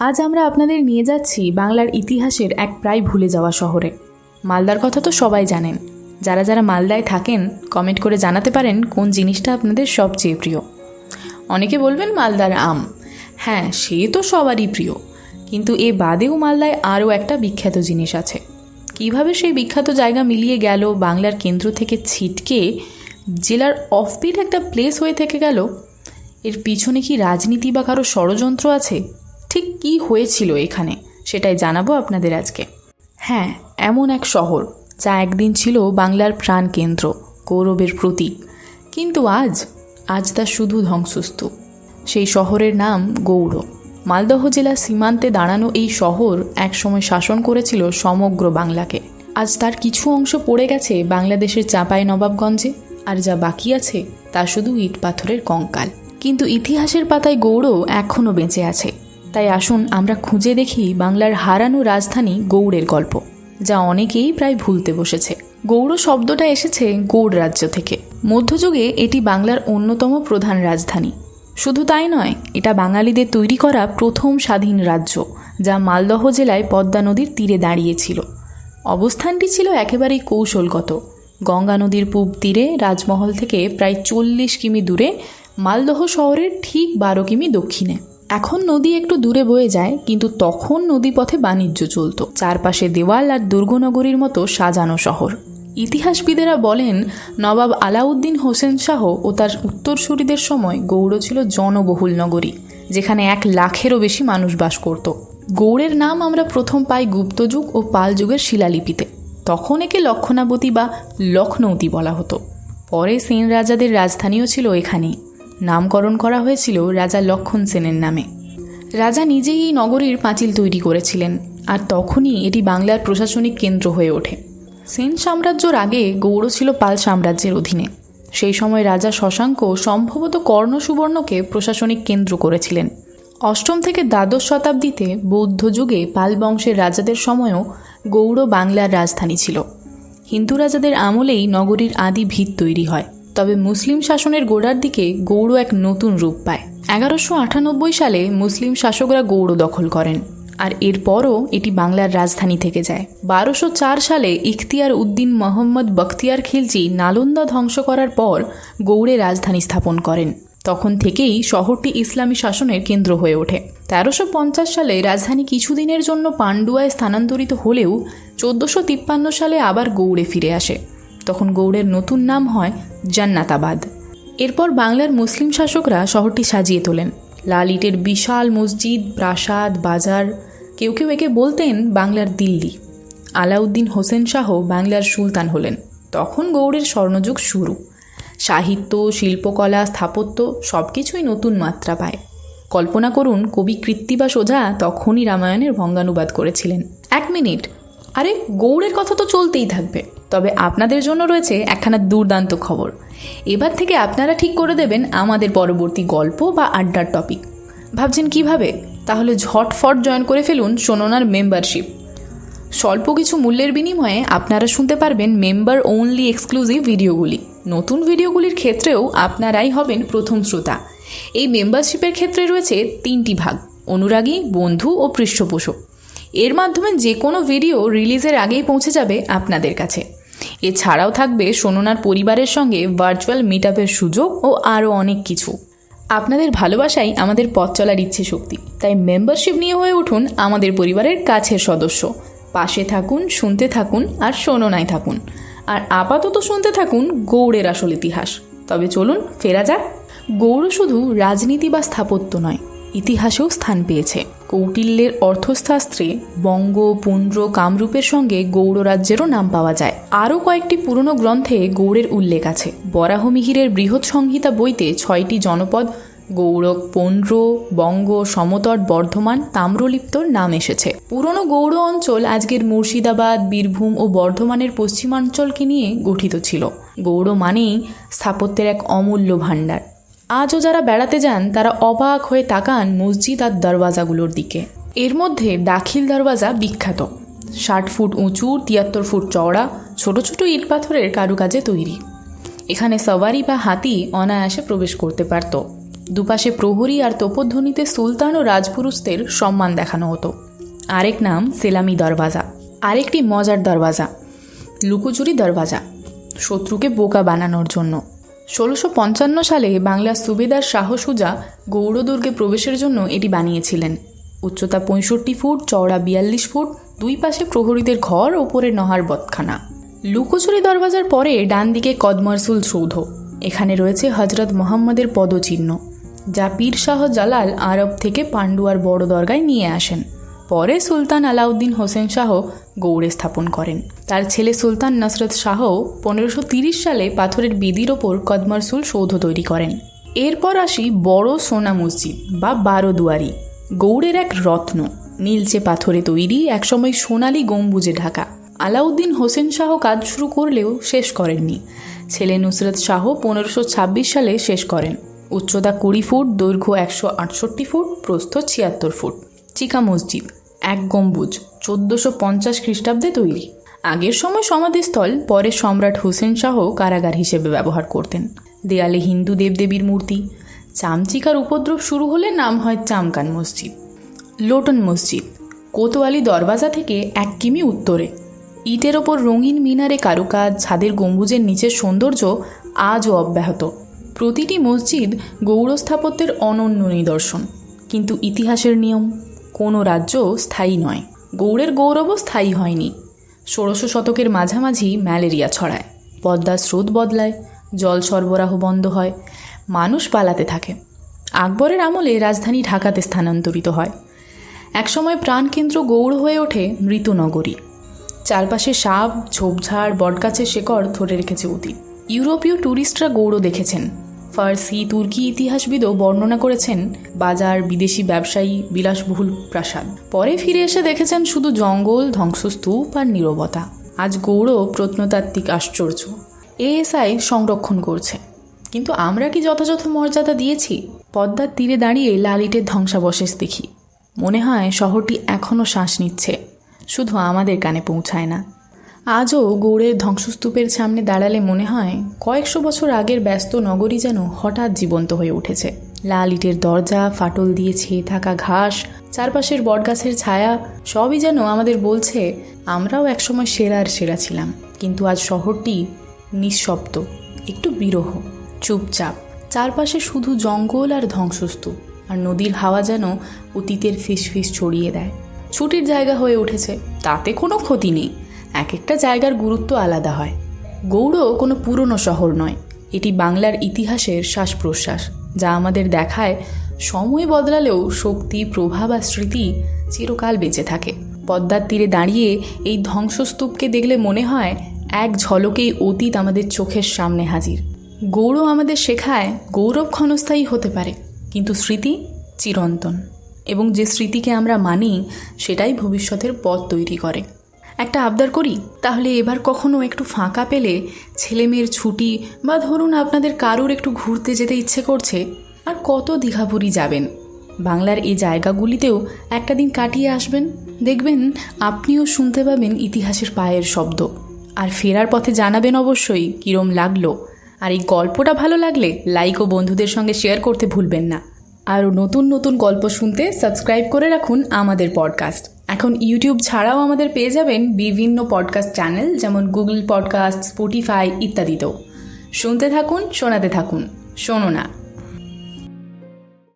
আজ আমরা আপনাদের নিয়ে যাচ্ছি বাংলার ইতিহাসের এক প্রায় ভুলে যাওয়া শহরে। মালদার কথা তো সবাই জানেন। যারা যারা মালদায় থাকেন কমেন্ট করে জানাতে পারেন কোন জিনিসটা আপনাদের সবচেয়ে প্রিয়। অনেকে বলবেন মালদার আম। হ্যাঁ সে তো সবারই প্রিয়। কিন্তু এ বাদেও মালদায় আরও একটা বিখ্যাত জিনিস আছে। কীভাবে সেই বিখ্যাত জায়গা মিলিয়ে গেল, বাংলার কেন্দ্র থেকে ছিটকে, জেলার অফবিট একটা প্লেস হয়ে থেকে গেল? এর পিছনে কি রাজনীতি বা কারও ষড়যন্ত্র আছে? কি হয়েছিল এখানে, সেটাই জানাব আপনাদের আজকে। হ্যাঁ এমন এক শহর, যা একদিন ছিল বাংলার প্রাণকেন্দ্র, গৌরবের প্রতীক। কিন্তু আজ আজ তা শুধু ধ্বংসস্তূপ। সেই শহরের নাম গৌড়। মালদহ জেলার সীমান্তে দাঁড়ানো এই শহর একসময় শাসন করেছিল সমগ্র বাংলাকে। আজ তার কিছু অংশ পড়ে গেছে বাংলাদেশের চাঁপাই নবাবগঞ্জে, আর যা বাকি আছে তা শুধু ইট পাথরের কঙ্কাল। কিন্তু ইতিহাসের পাতায় গৌড় এখনও বেঁচে আছে। তাই আসুন আমরা খুঁজে দেখি বাংলার হারানো রাজধানী গৌড়ের গল্প, যা অনেকেই প্রায় ভুলতে বসেছে। গৌড় শব্দটা এসেছে গৌড় রাজ্য থেকে। মধ্যযুগে এটি বাংলার অন্যতম প্রধান রাজধানী। শুধু তাই নয়, এটা বাঙালিদের তৈরি করা প্রথম স্বাধীন রাজ্য, যা মালদহ জেলায় পদ্মা নদীর তীরে দাঁড়িয়েছিল। অবস্থানটি ছিল একেবারেই কৌশলগত। গঙ্গা নদীর পূব তীরে রাজমহল থেকে প্রায় চল্লিশ কিমি দূরে মালদহ শহরের ঠিক বারো কিমি দক্ষিণে। এখন নদী একটু দূরে বয়ে যায়, কিন্তু তখন নদীপথে বাণিজ্য চলত। চারপাশে দেওয়াল আর দুর্গনগরীর মতো সাজানো শহর। ইতিহাসবিদেরা বলেন, নবাব আলাউদ্দিন হোসেন শাহ ও তার উত্তরসূরিদের সময় গৌড় ছিল জনবহুল নগরী, যেখানে এক লাখেরও বেশি মানুষ বাস করত। গৌড়ের নাম আমরা প্রথম পাই গুপ্তযুগ ও পাল যুগের শিলালিপিতে। তখন একে লক্ষণাবতী বা লখনৌতি বলা হতো। পরে সেন রাজাদের রাজধানীও ছিল এখানেই। নামকরণ করা হয়েছিল রাজা লক্ষণ সেনের নামে। রাজা নিজেই এই নগরীর পাঁচিল তৈরি করেছিলেন, আর তখনই এটি বাংলার প্রশাসনিক কেন্দ্র হয়ে ওঠে। সেন সাম্রাজ্যর আগে গৌড় ছিল পাল সাম্রাজ্যের অধীনে। সেই সময় রাজা শশাঙ্ক সম্ভবত কর্ণ সুবর্ণকে প্রশাসনিক কেন্দ্র করেছিলেন। অষ্টম থেকে দ্বাদশ শতাব্দীতে বৌদ্ধ যুগে পাল বংশের রাজাদের সময়ও গৌড় বাংলার রাজধানী ছিল। হিন্দু রাজাদের আমলেই নগরীর আদি ভিত তৈরি হয়। তবে মুসলিম শাসনের গোড়ার দিকে গৌড় এক নতুন রূপ পায়। এগারোশো আটানব্বই সালে মুসলিম শাসকরা গৌড় দখল করেন, আর এরপরও এটি বাংলার রাজধানী থেকে যায়। বারোশো চার সালে ইখতিয়ার উদ্দিন মোহাম্মদ বখতিয়ার খিলজি নালন্দা ধ্বংস করার পর গৌড়ে রাজধানী স্থাপন করেন। তখন থেকেই শহরটি ইসলামী শাসনের কেন্দ্র হয়ে ওঠে। তেরোশো পঞ্চাশ সালে রাজধানী কিছুদিনের জন্য পান্ডুয়ায় স্থানান্তরিত হলেও চোদ্দোশো তিপ্পান্ন সালে আবার গৌড়ে ফিরে আসে। তখন গৌড়ের নতুন নাম হয় জান্নাতাবাদ। এরপর বাংলার মুসলিম শাসকরা শহরটি সাজিয়ে তোলেন। লাল ইটের বিশাল মসজিদ, প্রাসাদ, বাজার, কেউ কেউ একে বলতেন বাংলার দিল্লি। আলাউদ্দিন হোসেন শাহ বাংলার সুলতান হলেন। তখন গৌড়ের স্বর্ণযুগ শুরু। সাহিত্য, শিল্পকলা, স্থাপত্য সব কিছুই নতুন মাত্রা পায়। কল্পনা করুন কবি কৃত্তিবা সোজা তখনই রামায়ণের ভঙ্গানুবাদ করেছিলেন। এক মিনিট আরে, গৌড়ের কথা তো চলতেই থাকবে। তবে আপনাদের জন্য রয়েছে একখানা দুর্দান্ত খবর। এবার থেকে আপনারা ঠিক করে দেবেন আমাদের পরবর্তী গল্প বা আড্ডার টপিক ভাবছেন কীভাবে? তাহলে ঝটফট জয়েন করে ফেলুন সোননার মেম্বারশিপ স্বল্প কিছু মূল্যের বিনিময়ে আপনারা শুনতে পারবেন মেম্বার ওনলি এক্সক্লুসিভ ভিডিওগুলি নতুন ভিডিওগুলির ক্ষেত্রেও আপনারাই হবেন প্রথম শ্রোতা। এই মেম্বারশিপের ক্ষেত্রে রয়েছে তিনটি ভাগ, অনুরাগী, বন্ধু ও পৃষ্ঠপোষক। এর মাধ্যমে যে কোনো ভিডিও রিলিজের আগেই পৌঁছে যাবে আপনাদের কাছে। এছাড়াও থাকবে সোননার পরিবারের সঙ্গে ভার্চুয়াল মিট সুযোগ ও আরও অনেক কিছু। আপনাদের ভালোবাসাই আমাদের পথ চলার ইচ্ছে শক্তি। তাই মেম্বারশিপ নিয়ে হয়ে উঠুন আমাদের পরিবারের কাছের সদস্য। পাশে থাকুন, শুনতে থাকুন আর শোননায় থাকুন। আর আপাতত শুনতে থাকুন গৌড়ের আসল ইতিহাস। তবে চলুন ফেরা যাক। গৌড় শুধু রাজনীতি বা স্থাপত্য নয়, ইতিহাসেও স্থান পেয়েছে। কৌটিল্যের অর্থশাস্ত্রে বঙ্গ পুণ্ড্র কামরূপের সঙ্গে গৌড় রাজ্যেরও নাম পাওয়া যায়। আরও কয়েকটি পুরনো গ্রন্থে গৌড়ের উল্লেখ আছে। বরাহমিহিরের বৃহৎ সংহিতা বইতে ছয়টি জনপদ, গৌড়ক পৌণ্ড্র বঙ্গ সমতট বর্ধমান, তাম্রলিপ্তর নাম এসেছে। পুরনো গৌড় অঞ্চল আজকের মুর্শিদাবাদ, বীরভূম ও বর্ধমানের পশ্চিমাঞ্চলকে নিয়ে গঠিত ছিল। গৌড় মানেই স্থাপত্যের এক অমূল্য ভাণ্ডার। আজও যারা বেড়াতে যান, তারা অবাক হয়ে তাকান মসজিদ আর দরওয়াজাগুলোর দিকে। এর মধ্যে দাখিল দরওয়াজা বিখ্যাত। ষাট ফুট উঁচু, তিয়াত্তর ফুট চওড়া, ছোট ছোট ইট পাথরের কারুকাজে তৈরি। এখানে সওয়ারি বা হাতি অনায়াসে প্রবেশ করতে পারত। দুপাশে প্রহরী আর তোপধ্বনিতে সুলতান ও রাজপুরুষদের সম্মান দেখানো হতো। আরেক নাম সেলামি দরওয়াজা। আরেকটি মজার দরওয়াজা, লুকোচুরি দরওয়াজা, শত্রুকে বোকা বানানোর জন্য। ষোলোশো পঞ্চান্ন সালে বাংলার সুবেদার শাহ সুজা গৌড়দুর্গে প্রবেশের জন্য এটি বানিয়েছিলেন। উচ্চতা পঁয়ষট্টি ফুট, চওড়া বিয়াল্লিশ ফুট, দুই পাশে প্রহরীদের ঘর, ওপরে নহার বতখানা লুকোচুরি দরওয়াজার পরে ডান দিকে কদমারসুল সৌধ। এখানে রয়েছে হজরত মোহাম্মদের পদচিহ্ন, যা পীর শাহ জালাল আরব থেকে পান্ডুয়ার বড় দরগায় নিয়ে আসেন। পরে সুলতান আলাউদ্দিন হোসেন শাহ গৌড়ে স্থাপন করেন। তার ছেলে সুলতান নসরত শাহ পনেরোশো সালে পাথরের বেদির ওপর কদমারসুল সৌধ তৈরি করেন। এরপর আসি বড় সোনা মসজিদ বা বারোদুয়ারি, গৌড়ের এক রত্ন। নীলচে পাথরে তৈরি, একসময় সোনালি গম্বুজে ঢাকা। আলাউদ্দিন হোসেন শাহ কাজ শুরু করলেও শেষ করেননি। ছেলে নুসরত শাহ পনেরোশো সালে শেষ করেন। উচ্চতা কুড়ি ফুট, দৈর্ঘ্য একশো আটষট্টি ফুট, প্রস্থ ছিয়াত্তর ফুট। চিকা মসজিদ। এক গম্বুজ, চোদ্দোশো পঞ্চাশ খ্রিস্টাব্দে তৈরি। আগের সময় সমাধিস্থল, পরে সম্রাট হোসেন শাহ কারাগার হিসেবে ব্যবহার করতেন। দেয়ালে হিন্দু দেবদেবীর মূর্তি। চামচিকার উপদ্রব শুরু হলে নাম হয় চামকান মসজিদ। লোটন মসজিদ, কোতোয়ালি দরওয়াজা থেকে এক কিমি উত্তরে। ইটের ওপর রঙিন মিনারে কারুকাজ, ছাদের গম্বুজের নিচের সৌন্দর্য আজও অব্যাহত। প্রতিটি মসজিদ গৌড় স্থাপত্যের অনন্য নিদর্শন। কিন্তু ইতিহাসের নিয়ম? কোনো রাজ্য স্থায়ী নয়। গৌড়ের গৌরবও স্থায়ী হয়নি। ষোড়শ শতকের মাঝামাঝি ম্যালেরিয়া ছড়ায়। পদ্মার স্রোত বদলায়, জল সরবরাহ বন্ধ হয়, মানুষ পালাতে থাকে। আকবরের আমলে রাজধানী ঢাকাতে স্থানান্তরিত হয়। একসময় প্রাণকেন্দ্র গৌড় হয়ে ওঠে মৃতনগরী। চারপাশে সাপ, ঝোপঝাড়, বটগাছের শেকড় ধরে রেখেছে অতীত। ইউরোপীয় ট্যুরিস্টরা গৌড় দেখেছেন। ফার্সি, তুর্কি ইতিহাসবিদও বর্ণনা করেছেন বাজার, বিদেশি ব্যবসায়ী বিলাসবহুল প্রাসাদ। পরে ফিরে এসে দেখেছেন শুধু জঙ্গল, ধ্বংসস্তূপ আর নীরবতা। আজ গৌড় প্রত্নতাত্ত্বিক আশ্চর্য। এএসআই সংরক্ষণ করছে। কিন্তু আমরা কি যথাযথ মর্যাদা দিয়েছি? পদ্মার তীরে দাঁড়িয়ে লালিটের ধ্বংসাবশেষ দেখি। মনে হয় শহরটি এখনও শ্বাস নিচ্ছে। শুধু আমাদের কানে পৌঁছায় না। আজও গৌড়ের ধ্বংসস্তূপের সামনে দাঁড়ালে মনে হয় কয়েকশো বছর আগের ব্যস্ত নগরী যেন হঠাৎ জীবন্ত হয়ে উঠেছে। লাল ইটের দরজা, ফাটল দিয়ে ছেয়ে থাকা ঘাস, চারপাশের বটগাছের ছায়া, সবই যেন আমাদের বলছে, আমরাও একসময় সেরার সেরা ছিলাম, কিন্তু আজ শহরটি নিঃশব্দ, একটু বিরহ, চুপচাপ। চারপাশে শুধু জঙ্গল আর ধ্বংসস্তূপ, আর নদীর হাওয়া যেন অতীতের ফিসফিস ছড়িয়ে দেয়। ছুটির জায়গা হয়ে উঠেছে, তাতে কোনো ক্ষতি নেই। এক একটা জায়গার গুরুত্ব আলাদা হয়। গৌড় কোনো পুরনো শহর নয়। এটি বাংলার ইতিহাসের শ্বাস প্রশ্বাস যা আমাদের দেখায় সময় বদলালেও শক্তি, প্রভাব আর স্মৃতি চিরকাল বেঁচে থাকে। পদ্মার তীরে দাঁড়িয়ে এই ধ্বংসস্তূপকে দেখলে মনে হয় এক ঝলকেই অতীত আমাদের চোখের সামনে হাজির। গৌরব আমাদের শেখায় গৌরব ক্ষণস্থায়ী হতে পারে, কিন্তু স্মৃতি চিরন্তন। এবং যে স্মৃতিকে আমরা মানি, সেটাই ভবিষ্যতের পথ তৈরি করে। একটা আবদার করি, তাহলে এবার কখনো একটু ফাঁকা পেলে ছেলে মেয়ের ছুটি বা ধরুন আপনাদের কারুর একটু ঘুরতে যেতে ইচ্ছে করছে, আর কত দীঘাপুরি যাবেন? বাংলার এই জায়গাগুলিতেও একটা দিন কাটিয়ে আসবেন। দেখবেন আপনিও শুনতে পাবেন ইতিহাসের পায়ের শব্দ। আর ফেরার পথে জানাবেন অবশ্যই কীরম লাগল। আর এই গল্পটা ভালো লাগলে লাইক ও বন্ধুদের সঙ্গে শেয়ার করতে ভুলবেন না। আরও নতুন নতুন গল্প শুনতে সাবস্ক্রাইব করে রাখুন আমাদের পডকাস্ট এখন ইউটিউব ছাড়াও আমাদের পেয়ে যাবেন বিভিন্ন পডকাস্ট চ্যানেল যেমন গুগল পডকাস্ট স্পটিফাই ইত্যাদিতেও। শুনতে থাকুন, শোনাতে থাকুন। শোনো না।